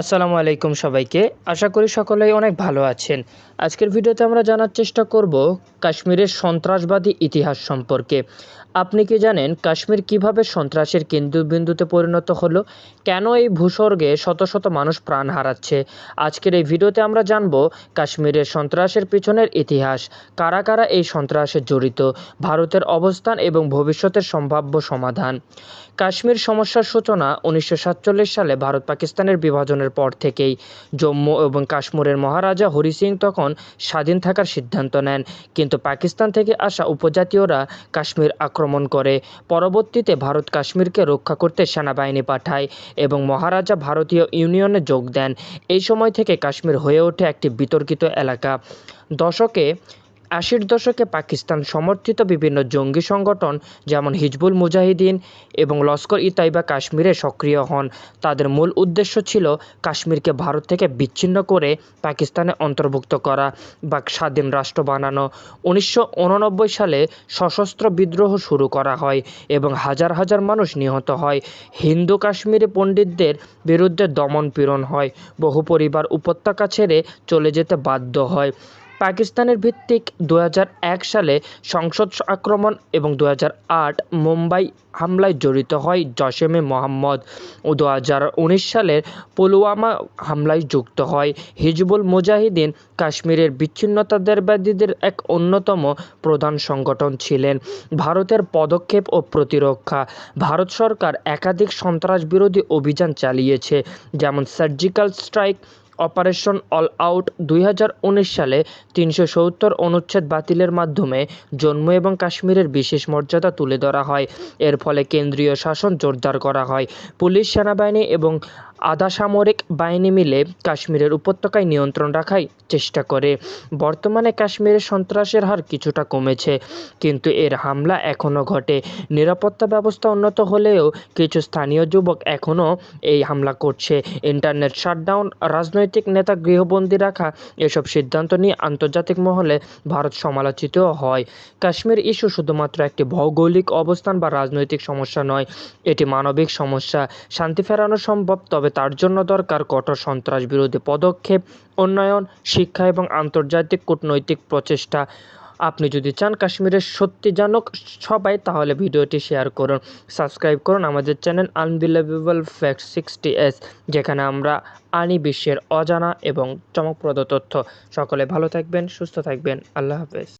আসসালামু আলাইকুম সবাইকে। আশা করি সকলেই অনেক ভালো আছেন। আজকের ভিডিওতে আমরা জানার চেষ্টা করব কাশ্মীরের সন্ত্রাসবাদী ইতিহাস সম্পর্কে। আপনি কি জানেন কাশ্মীর কীভাবে সন্ত্রাসের কেন্দ্রবিন্দুতে পরিণত হলো? কেন এই ভূস্বর্গে শত শত মানুষ প্রাণ হারাচ্ছে? আজকের এই ভিডিওতে আমরা জানব কাশ্মীরের সন্ত্রাসের পিছনের ইতিহাস। কারা কারা এই সন্ত্রাসে জড়িত? ভারতের অবস্থান এবং ভবিষ্যতের সম্ভাব্য সমাধান। কাশ্মীর সমস্যার সূচনা উনিশশো সাতচল্লিশ সালে ভারত পাকিস্তানের বিভাজনের পর থেকেই জম্মু এবং কাশ্মীরের মহারাজা হরি সিং তখন স্বাধীন থাকার সিদ্ধান্ত নেন। কিন্তু পাকিস্তান থেকে আসা উপজাতীয়রা কাশ্মীর আক্রমণ করে। পরবর্তীতে ভারত কাশ্মীরকে রক্ষা করতে সেনাবাহিনী পাঠায় এবং মহারাজা ভারতীয় ইউনিয়নে যোগ দেন। এই সময় থেকে কাশ্মীর হয়ে ওঠে একটি বিতর্কিত এলাকা। দশকে আশির দশকে পাকিস্তান সমর্থিত বিভিন্ন জঙ্গি সংগঠন যেমন হিজবুল মুজাহিদিন এবং লস্কর ই তাইবা কাশ্মীরে সক্রিয় হন। তাদের মূল উদ্দেশ্য ছিল কাশ্মীরকে ভারত থেকে বিচ্ছিন্ন করে পাকিস্তানে অন্তর্ভুক্ত করা বা স্বাধীন রাষ্ট্র বানানো। উনিশশো উননব্বই সালে সশস্ত্র বিদ্রোহ শুরু করা হয় এবং হাজার হাজার মানুষ নিহত হয়। হিন্দু কাশ্মীরি পণ্ডিতদের বিরুদ্ধে দমন পীড়ন হয়। বহু পরিবার উপত্যকা ছেড়ে চলে যেতে বাধ্য হয়। পাকিস্তানের ভিত্তিক দু হাজার এক সালে সংসদ আক্রমণ এবং দু হাজার আট মুম্বাই হামলায় জড়িত হয় জসেমে মোহাম্মদ ও দু সালের পুলওয়ামা হামলায় যুক্ত হয়। হিজবুল মুজাহিদিন কাশ্মীরের বিচ্ছিন্নতাবাদীদের এক অন্যতম প্রধান সংগঠন ছিলেন। ভারতের পদক্ষেপ ও প্রতিরক্ষা। ভারত সরকার একাধিক সন্ত্রাস বিরোধী অভিযান চালিয়েছে, যেমন surgical strike operation all out দুই হাজার উনিশ সালে তিনশো সত্তর অনুচ্ছেদ বাতিলের মাধ্যমে জম্মু এবং কাশ্মীরের বিশেষ মর্যাদা তুলে ধরা হয়। এর ফলে কেন্দ্রীয় শাসন জোরদার করা হয়। পুলিশ, সেনাবাহিনী এবং আধা সামরিক বাহিনী মিলে কাশ্মীরের উপত্যকায় নিয়ন্ত্রণ রাখার চেষ্টা করে। বর্তমানে কাশ্মীরে সন্ত্রাসের হার কিছুটা কমেছে, কিন্তু এর হামলা এখনও ঘটে। নিরাপত্তা ব্যবস্থা উন্নত হলেও কিছু স্থানীয় যুবক এখনও এই হামলা করছে। ইন্টারনেট শাটডাউন, রাজনৈতিক নেতা গৃহবন্দী রাখা, এসব সিদ্ধান্ত নিয়ে আন্তর্জাতিক মহলে ভারত সমালোচিত হয়। কাশ্মীর ইস্যু শুধুমাত্র একটি ভৌগোলিক অবস্থান বা রাজনৈতিক সমস্যা নয়, এটি মানবিক সমস্যা। শান্তি ফেরানো সম্ভব, তবে তবে তার জন্য দরকার কঠোর সন্ত্রাস বিরোধী পদক্ষেপ, উন্নয়ন, শিক্ষা এবং আন্তর্জাতিক কূটনৈতিক প্রচেষ্টা। আপনি যদি চান কাশ্মীরের সত্যি জানুক সবাই, তাহলে ভিডিওটি শেয়ার করুন। সাবস্ক্রাইব করুন আমাদের channel unbelievable fact sixty S, যেখানে আমরা আনি বিশ্বের অজানা এবং চমকপ্রদ তথ্য। সকলে ভালো থাকবেন, সুস্থ থাকবেন। আল্লাহ হাফেজ।